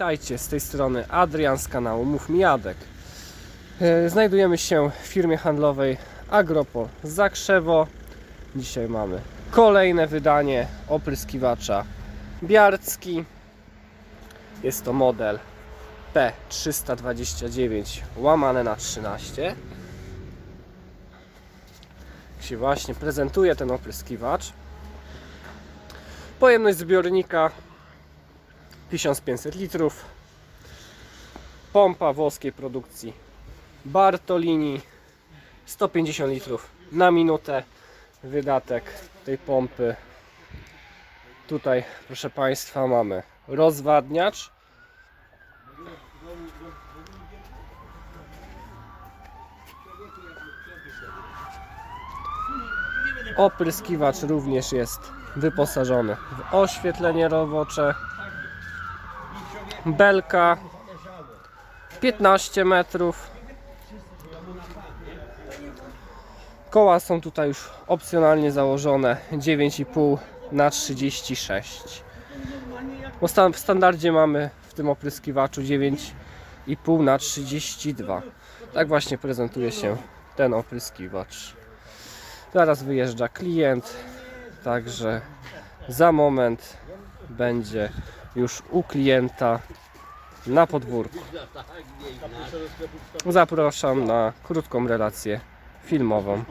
Witajcie, z tej strony Adrian z kanału Mów mi Jadek. E, Znajdujemy się w firmie handlowej Agropol Zakrzewo. Dzisiaj mamy kolejne wydanie opryskiwacza Biarcki. Jest to model P329 łamane na 13. Jak się właśnie prezentuje ten opryskiwacz. Pojemność zbiornika 1500 litrów. Pompa włoskiej produkcji Bartolini 150 litrów na minutę. Wydatek tej pompy. Tutaj, proszę Państwa, mamy rozwadniacz. Opryskiwacz również jest wyposażony w oświetlenie robocze. Belka 15 metrów. Koła są tutaj już opcjonalnie założone 9,5 na 36. Bo w standardzie mamy w tym opryskiwaczu 9,5 na 32. Tak właśnie prezentuje się ten opryskiwacz. Zaraz wyjeżdża klient, także za moment będzie już u klienta na podwórku. Zapraszam na krótką relację filmową.